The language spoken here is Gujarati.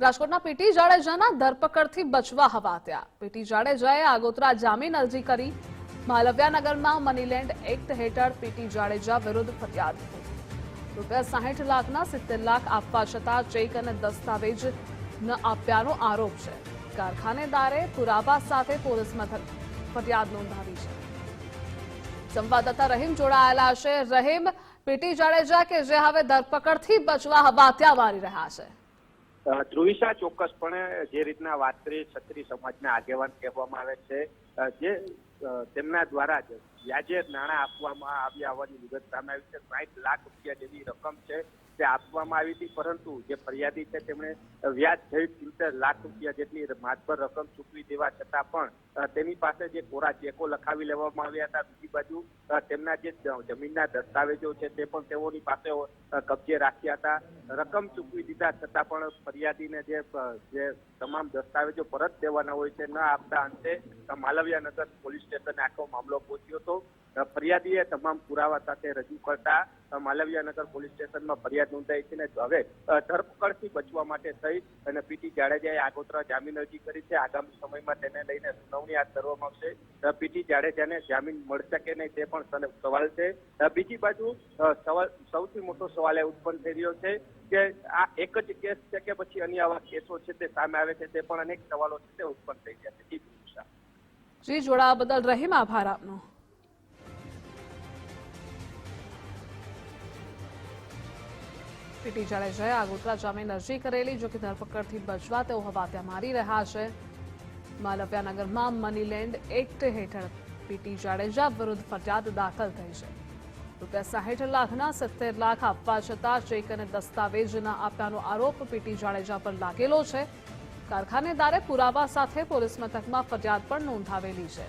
રાજકોટના પીટી જાડેજાના ધરપકડથી બચવા હવાત્યા પીટી જાડેજાએ આગોતરા જામીન અરજી કરી. માલવ્યાનગરમાં મનીલેન્ડ એક્ટ હેઠળ પીટી જાડેજા વિરુદ્ધ ફરિયાદ. રૂપિયા સાહીઠ લાખના સિત્તેર લાખ આપવા છતાં ચેક અને દસ્તાવેજ ન આપ્યાનો આરોપ છે. કારખાનેદારે પુરાવા સાથે પોલીસ મથક ફરિયાદ નોંધાવી છે. સંવાદદાતા રહીમ જોડાયેલા છે. રહીમ પીટી જાડેજા કે જે હવે ધરપકડથી બચવા હવાત્યા મારી રહ્યા છે. ધ્રુવિશા ચોક્કસપણે જે રીતના વાત કરી ક્ષત્રિય સમાજના આગેવાન કહેવામાં આવે છે જે તેમના દ્વારા જ વ્યાજે નાણાં આપવામાં આવ્યા હોવાની વિગત સામે આવી છે. સાઠ લાખ રૂપિયા જેવી રકમ છે તે આપવામાં આવી હતી, પરંતુ જે ફરિયાદી છે તેમણે વ્યાજ સહિત સિત્તેર લાખ રૂપિયા જેટલી માતબર રકમ ચૂકવી દેવા છતાં પણ તેની પાસે જે કોરા ચેકો લખાવી લેવામાં આવ્યા હતા. બીજી બાજુ તેમના જે જમીનના દસ્તાવેજો છે તે પણ તેઓની પાસે કબજે રાખ્યા હતા. રકમ ચૂકવી દીધા છતાં પણ ફરિયાદીને જે જે તમામ દસ્તાવેજો પરત દેવાના હોય છે, ન આપતા અંતે માલવ્યાનગર પોલીસ સ્ટેશને આખો મામલો પહોંચ્યો હતો. ફરિયાદીએ તમામ પુરાવા સાથે રજૂ કરતા માલવ્યાનગર પોલીસ સ્ટેશનમાં ફરિયાદ નોંધાઈ છે અને હવે ધરપકડથી બચવા માટે થઈ અને પીટી જાડેજાએ આગોતરા જામીન અરજી કરી છે. આગામી સમયમાં તેને લઈને સુનાવણી હાથ ધરવામાં આવશે. પીટી જાડેજાને જામીન મળશે કે નહીં તે પણ સવાલ છે. બીજી બાજુ સવાલ, સૌથી મોટો સવાલ એ ઉત્પન્ન થઈ રહ્યો છે કે આ એક જ કેસ છે કે પછી અન્ય આવા કેસો છે તે સામે આવે છે તે પણ અનેક સવાલો છે તે ઉત્પન્ન થઈ ગયા છે. જી બદલ રહીમ આભાર આપનો. પીટી જાડેજાએ આગોતરા જામીન અરજી કરેલી, જો કે ધરપકડથી બચવા તેઓ હવાત્યા મારી રહ્યા છે. માલવ્યાનગરમાં મનીલેન્ડ એક્ટ હેઠળ પીટી જાડેજા વિરુદ્ધ ફરિયાદ દાખલ થઈ છે. રૂપિયા સાહીઠ લાખના સિત્તેર લાખ આપવા છતાં ચેક અને દસ્તાવેજ ન આપ્યાનો આરોપ પીટી જાડેજા પર લાગેલો છે. કારખાનેદારે પુરાવા સાથે પોલીસ મથકમાં ફરિયાદ પણ નોંધાવેલી છે.